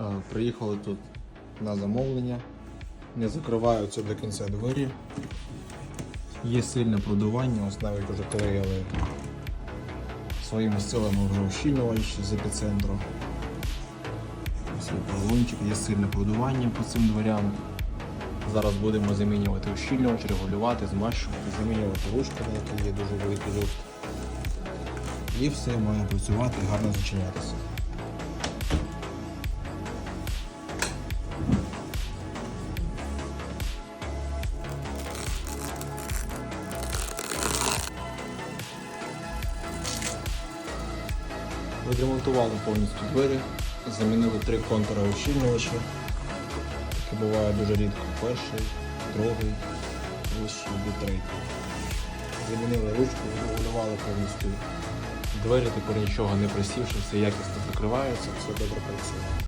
Е, Приїхали тут на замовлення. Не закриваються до кінця двері. Є сильне продування, ось навіть вже клеїли своїми силами вже ущільнювач з епіцентру. Ось є є сильне продування по цим дверям. Зараз будемо замінювати ущільнювач, регулювати, змащувати, замінювати ручки, на які є дуже великий люфт. І все має працювати і гарно зачинятися. Відремонтували повністю двері, замінили три контури ущільнювача. Таке буває дуже рідко. Перший, другий, вищий і третій. Замінили ручку, регулювали повністю. Двері тепер нічого не присівши, все якісно закривається, все добре працює.